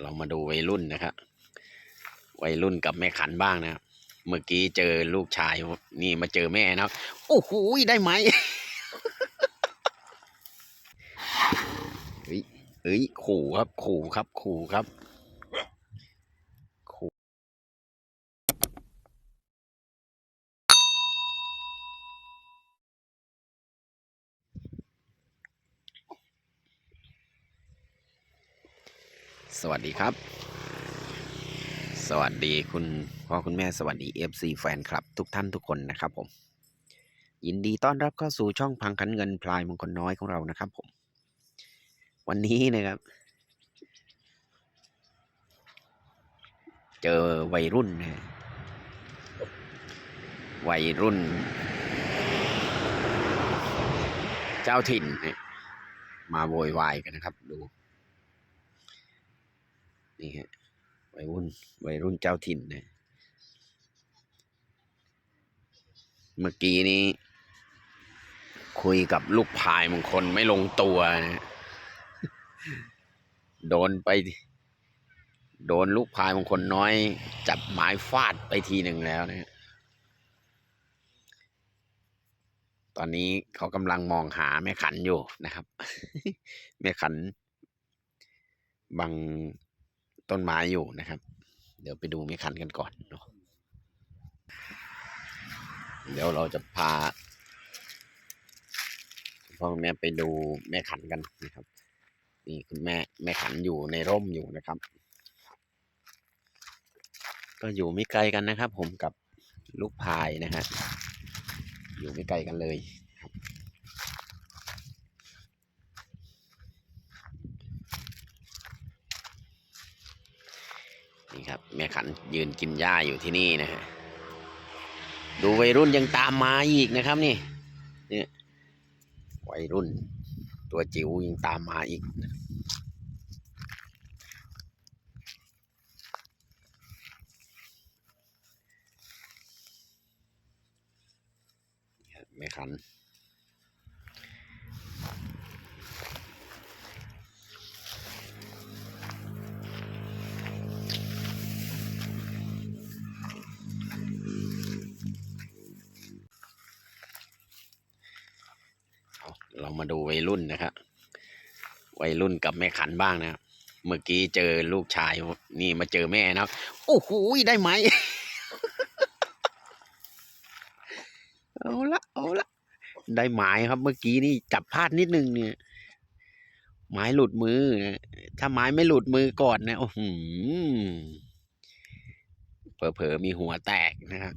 เรามาดูวัยรุ่นนะครับวัยรุ่นกับแม่ขันบ้างนะครับเมื่อกี้เจอลูกชายนี่มาเจอแม่นะครับโอ้โหได้ไหมเฮ้ยเฮ้ยขู่ครับขู่ครับขู่ครับ สวัสดีครับ สวัสดีคุณพ่อคุณแม่สวัสดี FC แฟนคลับ ทุกท่านทุกคนนะครับผม ยินดีต้อนรับเข้าสู่ช่องพังคันเงินพลายมงคลน้อยของเรานะครับผม วันนี้นะครับ เจอวัยรุ่นนะวัยรุ่น เจ้าถิ่น มาโวยวายกันนะครับ ดู นี่ฮะวัยรุ่นวัยรุ่นเจ้าถิ่นนะเมื่อกี้นี้ คุยกับลูกพายมงคลไม่ลงตัวนะโดนไป โดนลูกพายมงคลน้อย จับไม้ฟาดไปทีหนึ่งแล้วนะ ตอนนี้เขากำลังมองหาแม่ขันอยู่นะครับ แม่ขันบัง ต้นไม้อยู่นะครับ เดี๋ยวไปดูแม่ขันกันก่อนเนาะเดี๋ยวเราจะพาพ่อแม่ไปดูแม่ขันกันนะครับนี่คุณแม่แม่ขันอยู่ในร่มอยู่นะครับ ก็อยู่ไม่ไกลกันนะครับ ผมกับลูกพายนะฮะอยู่ไม่ไกลกันเลยครับ ครับ แม่ขันยืนกินหญ้าอยู่ที่นี่นะฮะดูวัยรุ่นยังตามมาอีกนะครับนี่เนี่ยวัยรุ่น ตัวจิ๋วยังตามมาอีกแม่ขัน เอาเรา มาดูวัยรุ่นนะครับวัยรุ่นกับแม่ขันบ้างนะครับเมื่อกี้เจอลูกชายนี่มาเจอแม่นะครับโอ้โหได้ไหมเอาละเอาละได้หมายครับ เมื่อกี้นี่จับพลาดนิดนึงเนี่ยไม้หลุดมือ ถ้าไม้ไม่หลุดมือก่อนนะโอ้โหเผลอๆมีหัวแตกนะครับ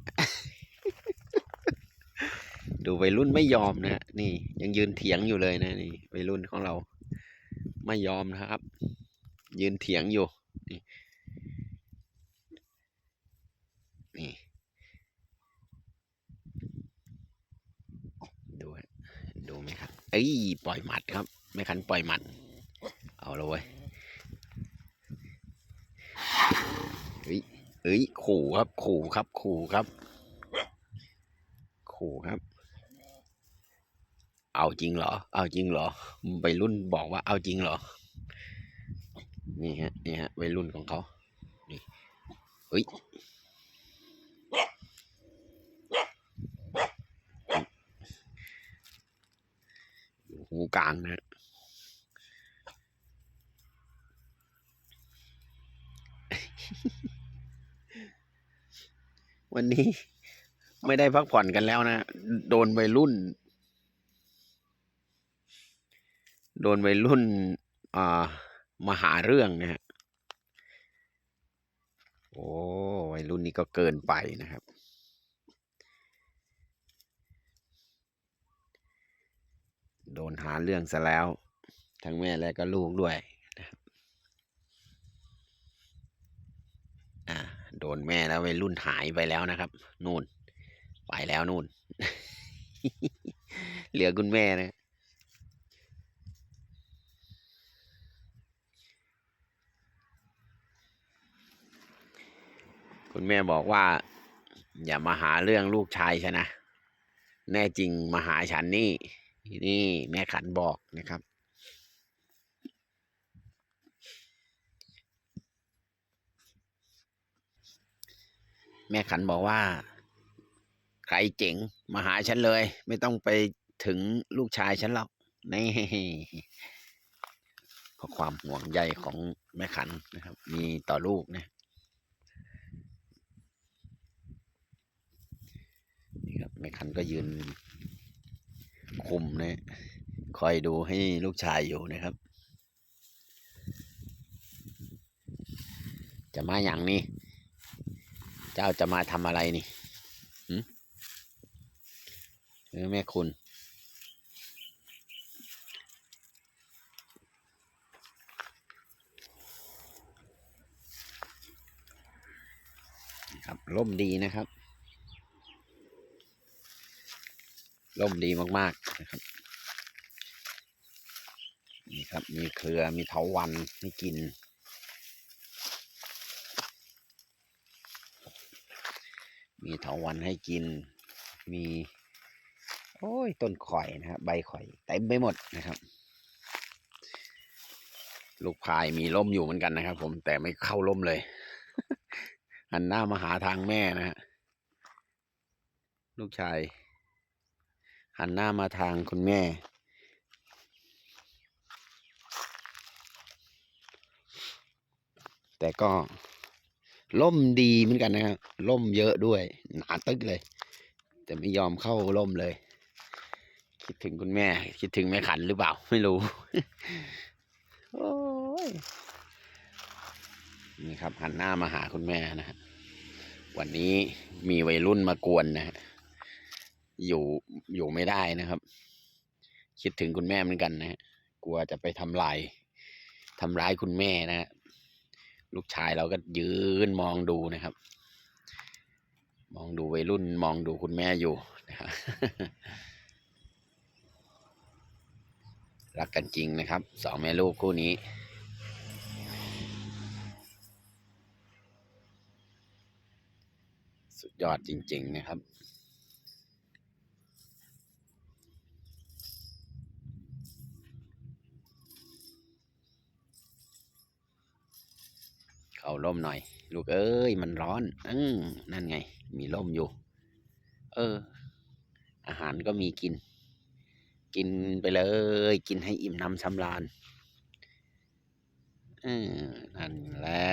ดูวัยรุ่นไม่ยอมนะฮะนี่ยังยืนเถียงอยู่เลยนะนี่วัยรุ่นของเรา ไม่ยอมนะครับ ยืนเถียงอยู่นี่นี่ดูดูไหมครับเอ้ยปล่อยหมัดครับ ไม่คันปล่อยหมัด เอาละเว้ยเฮ้ยเอ้ยขู่ครับขู่ครับขู่ครับขู่ครับ เอาจริงเหรอ เอาจริงเหรอวัยรุ่นบอกว่าเอาจริงเหรอ นี่ฮะ นี่ฮะวัยรุ่นของเขา นี่เฮ้ยหูกลางนะฮะวันนี้ไม่ได้พักผ่อนกันแล้วนะ โดนวัยรุ่น โดนวัยรุ่นอ่ามาหาเรื่องนะฮะ โอ้วัยรุ่นนี้ก็เกินไปนะครับ โดนหาเรื่องซะแล้ว ทั้งแม่และก็ลูกด้วยนะครับอ่าโดนแม่แล้ววัยรุ่นหายไปแล้วนะครับนู่น ไปแล้วนู่น เหลือคุณแม่นะ คุณแม่บอกว่า อย่ามาหาเรื่องลูกชายฉันนะ แน่จริงมาหาฉันนี่ นี่แม่ขันบอกนะครับ แม่ขันบอกว่า ใครเจ๋งมาหาฉันเลย ไม่ต้องไปถึงลูกชายฉันหรอกนี่เพราะความห่วงใยของแม่ขันนะครับ มีต่อลูกนะ ครับแม่ขันก็ยืน คุมนะคอยดูให้ลูกชายอยู่นะครับ จะมาอย่างนี้ เจ้าจะมาทำอะไรนี่หือแม่คุณครับร่มดีนะครับ ร่มดีมากๆนะครับ นี่ครับ มีเครือมีเถาวันให้กิน มีเถาวันให้กิน มี โอ้ย ต้นข่อยนะครับใบข่อยเต็มไปหมดนะครับ ลูกพายมีร่มอยู่เหมือนกันนะครับ ผมแต่ไม่เข้าร่มเลยหันหน้ามาหาทางแม่นะฮะลูกชาย หันหน้ามาทางคุณแม่ แต่ก็ล่มดีเหมือนกันนะครับล่มเยอะด้วยหนาตึกเลย แต่ไม่ยอมเข้าล่มเลย คิดถึงคุณแม่ คิดถึงแม่ขันหรือเปล่า ไม่รู้ โอ้ยนี่ครับหันหน้ามาหาคุณแม่นะฮะวันนี้มีวัยรุ่นมากวนนะฮะ อยู่อยู่ไม่ได้นะครับ คิดถึงคุณแม่เหมือนกันนะฮะกลัวจะไปทำลายทำร้ายคุณแม่นะฮะลูกชายเราก็ยืนมองดูนะครับ มองดูวัยรุ่นมองดูคุณแม่อยู่นะครับรักกันจริงนะครับสองแม่ลูกคู่นี้สุดยอดจริง ๆ นะครับ ร่มหน่อย ลูกเอ้ย มันร้อนอืมนั่นไง มีร่มอยู่ เออ อาหารก็มีกิน กินไปเลย กินให้อิ่มน้ำสำราญออนั่นแหละ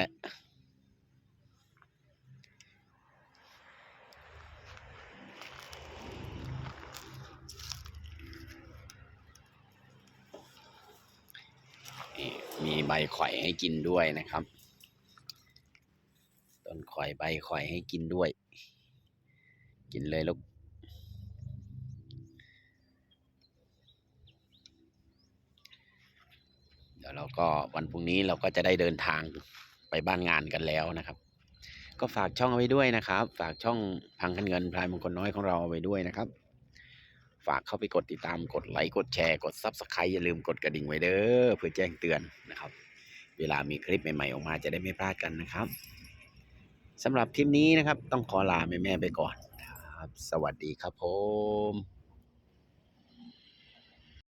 มีใบข่อยให้กินด้วยนะครับ อยใบข่อยให้กินด้วย กินเลยลูกเดี๋ยวเราก็วันพรุ่งนี้เราก็จะได้เดินทางไปบ้านงานกันแล้วนะครับ ก็ฝากช่องเอาไว้ด้วยนะครับ ฝากช่องพังคันเงินพลายมงคลน้อยของเราเอาไว้ด้วยนะครับ ฝากเข้าไปกดติดตามกดไลค์กดแชร์กดซับสไครต์อย่าลืมกดกระดิ่งไว้เด้อเพื่อแจ้งเตือนนะครับ เวลามีคลิปใหม่ๆออกมาจะได้ไม่พลาดกันนะครับ สำหรับคลิปนี้นะครับ ต้องขอลาแม่ๆไปก่อนครับ สวัสดีครับผม